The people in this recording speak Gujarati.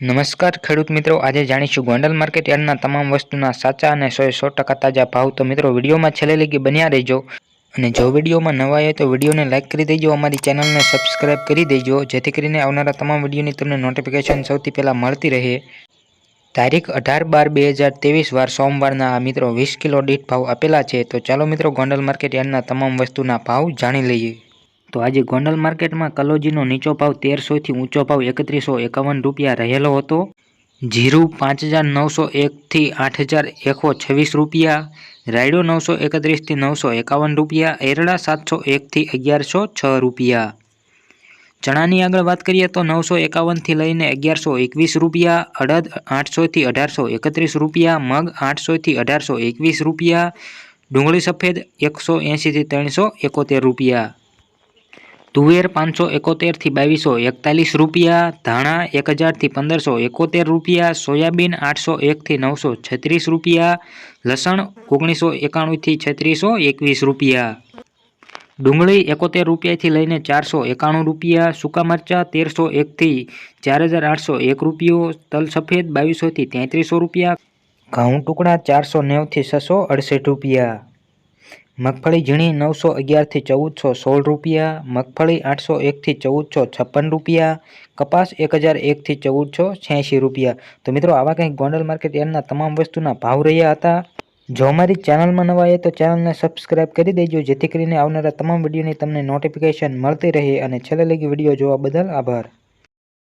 નમસ્કાર ખેડૂત મિત્રો, આજે જાણીશું ગોંડલ માર્કેટ યાર્ડના તમામ વસ્તુના સાચા અને સો સો ટકા તાજા ભાવ. તો મિત્રો, વિડીયોમાં છેલ્લે લગી બન્યા રહેજો. અને જો વિડીયોમાં નવા હોય તો વિડીયોને લાઇક કરી દેજો, અમારી ચેનલને સબસ્ક્રાઇબ કરી દેજો, જેથી કરીને આવનારા તમામ વિડીયોની તમને નોટિફિકેશન સૌથી પહેલાં મળતી રહે. તારીખ અઢાર બાર બે હજાર ત્રેવીસ, વાર સોમવારના આ મિત્રો વીસ કિલો દીઠ ભાવ આપેલા છે. તો ચાલો મિત્રો, ગોંડલ માર્કેટ યાર્ડના તમામ વસ્તુના ભાવ જાણી લઈએ. તો આજે ગોંડલ માર્કેટમાં કલોજીનો નીચો ભાવ તેરસોથી ઊંચો ભાવ એકત્રીસો એકાવન રૂપિયા રહેલો હતો. જીરું પાંચ હજાર નવસો એકથી આઠ હજાર એકસો છવ્વીસ રૂપિયા, રાયડો નવસો એકત્રીસથી નવસો એકાવન રૂપિયા, એરડા સાતસો એકથી અગિયારસો છ રૂપિયા. ચણાની આગળ વાત કરીએ તો નવસો એકાવનથી લઈને અગિયારસો એકવીસ રૂપિયા, અડદ આઠસોથી અઢારસો એકત્રીસ રૂપિયા, મગ આઠસોથી અઢારસો એકવીસ રૂપિયા, ડુંગળી સફેદ એકસો એંશીથી ત્રણસો એકોતેર રૂપિયા. તુવેર પાંચસો એકોતેરથી બાવીસો એકતાલીસ રૂપિયા, ધાણા એક હજારથી પંદરસો એકોતેર રૂપિયા, સોયાબીન આઠસો એકથી નવસો છત્રીસ રૂપિયા, લસણ ઓગણીસો એકાણુંથી છત્રીસો એકવીસ રૂપિયા. ડુંગળી એકોતેર રૂપિયાથી લઈને ચારસો એકાણું રૂપિયા, સૂકા મરચાં તેરસો એકથી ચાર હજાર આઠસો એક રૂપિયો, તલ સફેદ બાવીસોથી તેત્રીસો રૂપિયા, ઘઉં ટુકડા ચારસો નેવથી છસો અડસઠ રૂપિયા. મગફળી ઝીણી નવસો અગિયારથી ચૌદસો સોળ રૂપિયા, મગફળી આઠસો એકથી ચૌદસો છપ્પન રૂપિયા, કપાસ એક હજાર એકથી ચૌદસો છ્યાસી રૂપિયા. તો મિત્રો, આવા કંઈક ગોંડલ માર્કેટ યાર્ડના તમામ વસ્તુના ભાવ રહ્યા હતા. જો અમારી ચેનલમાં નવા તો ચેનલને સબસ્ક્રાઇબ કરી દેજો, જેથી કરીને આવનારા તમામ વિડીયોની તમને નોટિફિકેશન મળતી રહે. અને છેલ્લે લગી વીડિયો જોવા બદલ આભાર.